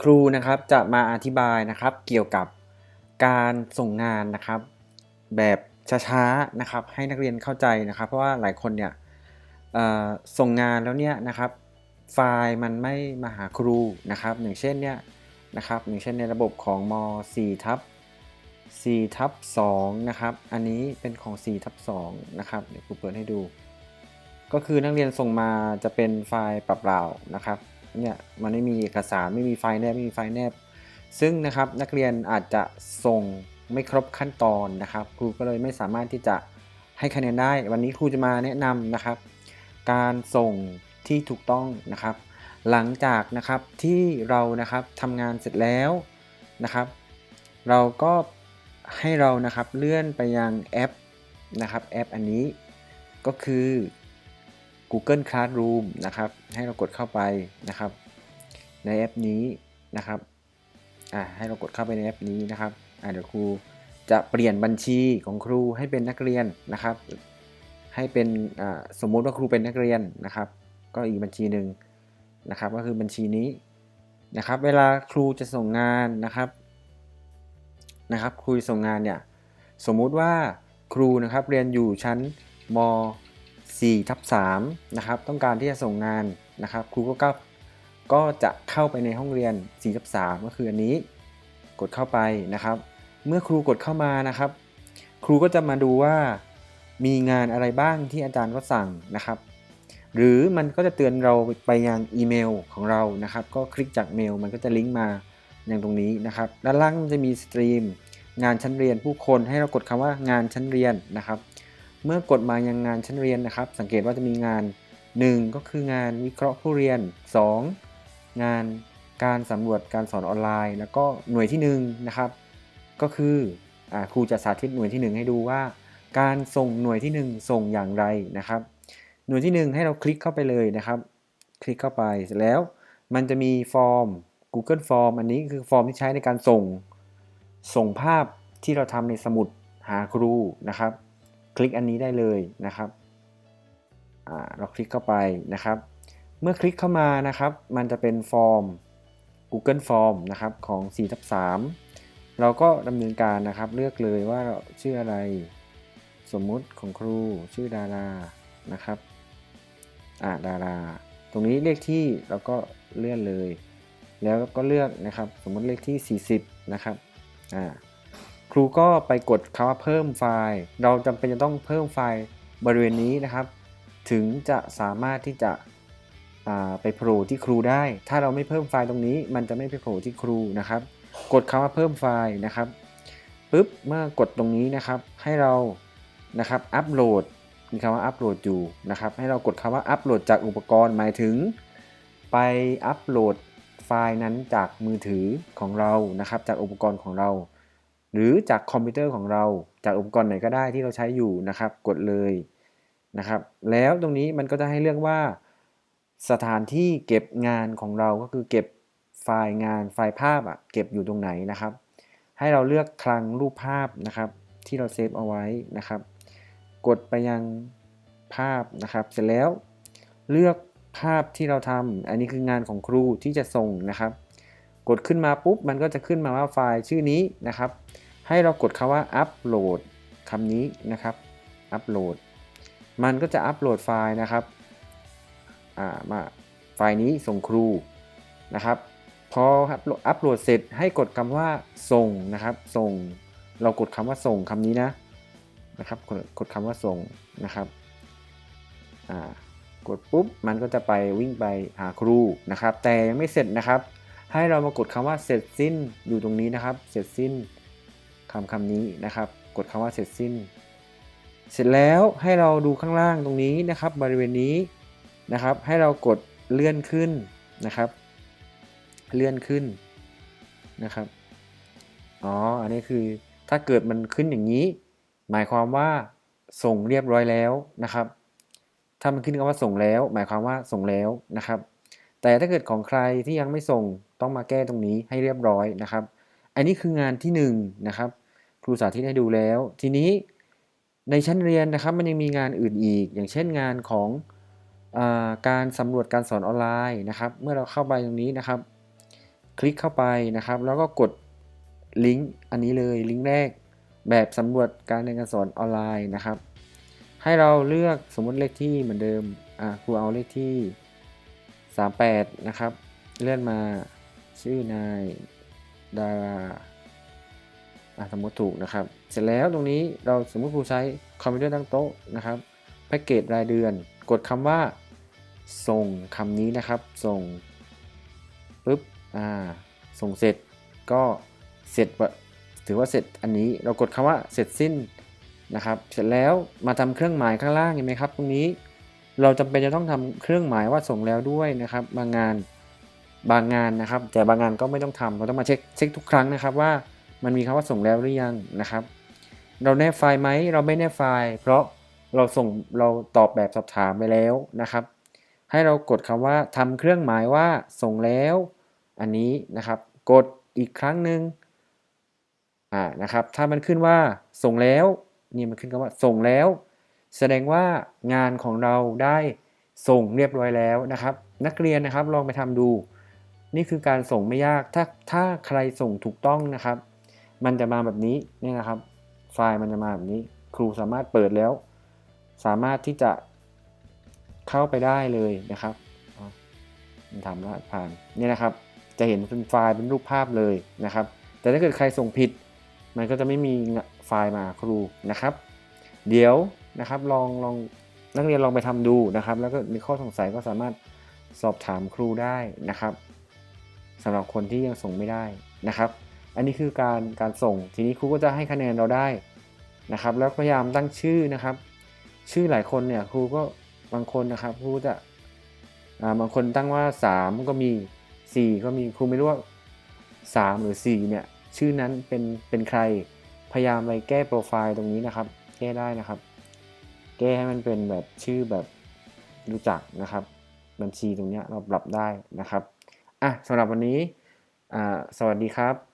ครูนะครับจะมาอธิบายนะครับเกี่ยวกับการส่งงานนะครับ แบบช้าๆนะครับให้นักเรียนเข้าใจนะครับ เพราะว่าหลายคนเนี่ยส่งงานแล้วเนี่ยนะครับ ไฟล์มันไม่มาหาครูนะครับอย่างเช่นเนี่ยนะครับอย่างเช่นในระบบของม4ทับ4ทับ2นะครับอันนี้เป็นของ4ทับ2นะครับเดี๋ยวครูเปิดให้ดู ก็คือนักเรียนส่งมาจะเป็นไฟล์เปล่าๆนะครับ เนี่ยมันไม่มีเอกสารไม่มีไฟล์แนบไม่มีไฟล์แนบ ซึ่งนะครับนักเรียนอาจจะส่งไม่ครบขั้นตอนนะครับ ครูก็เลยไม่สามารถที่จะให้คะแนนได้ วันนี้ครูจะมาแนะนำนะครับ การส่งที่ถูกต้องนะครับ หลังจากนะครับที่เรานะครับทำงานเสร็จแล้วนะครับ เราก็ให้เรานะครับเลื่อนไปยังแอปนะครับแอปอันนี้ก็คือ Google Classroom นะครับ ให้เรากดเข้าไปนะครับ ในแอปนี้นะครับอ่าให้เรากดเข้าไปในแอปนี้นะครับอ่าเดี๋ยวครูจะเปลี่ยนบัญชีของครูให้เป็นนักเรียนนะครับ ให้เป็นอ่าสมมุติว่าครูเป็นนักเรียนนะครับ ก็อีกบัญชีหนึ่งนะครับ ก็คือบัญชีนี้นะครับ เวลาครูจะส่งงานนะครับนะครับครูส่งงานเนี่ยสมมุติว่าครูนะครับเรียนอยู่ชั้นม 4ทับ3นะครับต้องการที่จะส่งงานนะครับครูก็ก็ก็จะเข้าไปในห้องเรียน4ทับ3ก็คืออันนี้กดเข้าไปนะครับ เมื่อครูกดเข้ามานะครับ ครูก็จะมาดูว่ามีงานอะไรบ้างที่อาจารย์ก็สั่งนะครับ หรือมันก็จะเตือนเราไปยังอีเมลของเรานะครับ ก็คลิกจากเมลมันก็จะลิงก์มาอย่างตรงนี้นะครับ ด้านล่างมันจะมีสตรีมงานชั้นเรียนผู้คนให้เรากดคำว่างานชั้นเรียนนะครับ เมื่อกดมายังงานชั้นเรียนนะครับ สังเกตว่าจะมีงาน 1 ก็คืองานวิเคราะห์ผู้เรียน 2 งานการสำรวจการสอนออนไลน์ แล้วก็หน่วยที่1นะครับ ก็คืออครูจะสาธิตหน่วยที่ 1 ให้ดูว่า การส่งหน่วยที่ 1 ส่งอย่างไรนะครับ หน่วยที่ 1 ให้เราคลิกเข้าไปเลยนะครับ คลิกเข้าไปแล้วมันจะมีฟอร์ม Google Form อันนี้คือฟอร์มที่ใช้ในการส่ง ส่งภาพที่เราทำในสมุดหาครูนะครับ คลิกอันนี้ได้เลยนะครับเราคลิกเข้าไปนะครับ เมื่อคลิกเข้ามานะครับ มันจะเป็นฟอร์ม Google Form นะครับของ4ทับ3เราก็ดำเนินการนะครับ เลือกเลยว่าเราชื่ออะไร สมมุติของครูชื่อดารานะครับอ่าดารา ตรงนี้เลขที่เราก็เลื่อนเลย แล้วก็เลือกนะครับ สมมติเลขที่ 40 นะครับอ่า ครูก็ไปกดคำว่าเพิ่มไฟล์ เราจำเป็นจะต้องเพิ่มไฟล์บริเวณนี้นะครับ ถึงจะสามารถที่จะไปโผล่ที่ครูได้ ถ้าเราไม่เพิ่มไฟล์ตรงนี้ มันจะไม่ไปโผล่ที่ครูนะครับ กดคำว่าเพิ่มไฟล์นะครับปุ๊บเมื่อกดตรงนี้นะครับ ให้เรานะครับอัปโหลดมีคำว่าอัปโหลดอยู่นะครับ ให้เรากดคำว่าอัปโหลดจากอุปกรณ์หมายถึง ไปอัปโหลดไฟล์นั้นจากมือถือของเรานะครับ จากอุปกรณ์ของเรา หรือจากคอมพิวเตอร์ของเราจากอุปกรณ์ไหนก็ได้ที่เราใช้อยู่นะครับ กดเลยนะครับ แล้วตรงนี้มันก็จะให้เลือกว่า สถานที่เก็บงานของเราก็คือเก็บไฟล์งานไฟล์ภาพอะเก็บอยู่ตรงไหนนะครับ ให้เราเลือกคลังรูปภาพนะครับ ที่เราเซฟเอาไว้นะครับ กดไปยังภาพนะครับ เสร็จแล้วเลือกภาพที่เราทำอันนี้คืองานของครูที่จะส่งนะครับ กดขึ้นมาปุ๊บมันก็จะขึ้นมาว่าไฟล์ชื่อนี้นะครับ ให้เรากดคาว่าอัปโหลดคำนี้นะครับอัปโหลดมันก็จะอัปโหลดไฟล์นะครับมาไฟล์นี้ส่งครูนะครับ พออัปโหลดเสร็จให้กดคำว่าส่งนะครับ ส่ง เรากดคำว่าส่งคำนี้นะนะครับ กดกดคำว่าส่งนะครับกดปุ๊บมันก็จะไปวิ่งไปหาครูนะครับ แต่ยังไม่เสร็จนะครับ ให้เรามากดคำว่าเสร็จสิ้นอยู่ตรงนี้นะครับ เสร็จสิ้นคำคำนี้นะครับ กดคำว่าเสร็จสิ้น เสร็จแล้วให้เราดูข้างล่างตรงนี้นะครับ บริเวณนี้นะครับ ให้เรากดเลื่อนขึ้นนะครับ เลื่อนขึ้นนะครับอ๋ออันนี้คือถ้าเกิดมันขึ้นอย่างนี้ หมายความว่าส่งเรียบร้อยแล้วนะครับ ถ้ามันขึ้นคำว่าส่งแล้ว หมายความว่าส่งแล้วนะครับ แต่ถ้าเกิดของใครที่ยังไม่ส่ง ต้องมาแก้ตรงนี้ให้เรียบร้อยนะครับ อันนี้คืองานที่1นนะครับ ครูสาธิตให้ดูแล้ว ทีนี้ในชั้นเรียนนะครับ มันยังมีงานอื่นอีก อย่างเช่นงานของอการสำรวจการสอนออนไลน์นะครับ เมื่อเราเข้าไปตรงนี้นะครับ คลิกเข้าไปนะครับ แล้วก็กดลิงก์อันนี้เลยลิงก์แรกแบบสำรวจการเรียนการสอนออนไลน์นะครับ ให้เราเลือกสมมติเลขที่เหมือนเดิมครูเอาเลขที่ 38 นะครับ เลื่อนมา ชื่อนายดาราสมมติถูกนะครับ เสร็จแล้วตรงนี้เราสมมติครูใช้คอมพิวเตอร์ตั้งโต๊ะนะครับแพ็กเกจรายเดือน กดคำว่า ส่งคำนี้นะครับ ส่งปุ๊บอ่าส่งเสร็จก็เสร็จถือว่าเสร็จอันนี้เรากดคำว่าเสร็จสิ้นนะครับ เสร็จแล้วมาทำเครื่องหมายข้างล่างเห็นไหมครับ ตรงนี้เราจำเป็นจะต้องทำเครื่องหมายว่าส่งแล้วด้วยนะครับ บางงาน บางงานนะครับ แต่บางงานก็ไม่ต้องทำเราต้องมาเช็คเช็คทุกครั้งนะครับว่ามันมีคำว่าส่งแล้วหรือยังนะครับ เราแนบไฟล์ไหมเราไม่แนบไฟล์ เพราะเราส่งเราตอบแบบสอบถามไปแล้วนะครับ ให้เรากดคำว่าทำเครื่องหมายว่าส่งแล้ว อันนี้นะครับ กดอีกครั้งหนึ่งอ่านะครับ ถ้ามันขึ้นว่าส่งแล้วนี่มันขึ้นคำว่าส่งแล้ว แสดงว่างานของเราได้ส่งเรียบร้อยแล้วนะครับ นักเรียนนะครับลองไปทำดู นี่คือการส่งไม่ยาก ถ้าถ้าใครส่งถูกต้องนะครับ มันจะมาแบบนี้นี่นะครับ ไฟล์มันจะมาแบบนี้ ครูสามารถเปิดแล้ว สามารถที่จะเข้าไปได้เลยนะครับมันทำแล้วผ่านนี่นะครับ จะเห็นเป็นไฟล์เป็นรูปภาพเลยนะครับ แต่ถ้าเกิดใครส่งผิด มันก็จะไม่มีไฟล์มาครูนะครับ เดี๋ยวนะครับลองลองนักเรียนลองไปทำดูนะครับ แล้วก็มีข้อสงสัยก็สามารถสอบถามครูได้นะครับ สำหรับคนที่ยังส่งไม่ได้นะครับ อันนี้คือการการส่งทีนี้ครูก็จะให้คะแนนเราได้นะครับ แล้วพยายามตั้งชื่อนะครับ ชื่อหลายคนเนี่ยครูก็บางคนนะครับครูจะาบางคนตั้งว่า 3 ก็มี 4 ก็มีครูไม่รู้ว่า 3 หรือ 4 เนี่ย ชื่อนั้นเป็นเป็นใครพยายามไปแก้โปรไฟล์ตรงนี้นะครับ แก้ได้นะครับ แก้ให้มันเป็นแบบชื่อแบบรู้จักนะครับ บัญชีตรงนี้เราปรับได้นะครับ อะสำหรับวันนี้สวัสดีครับ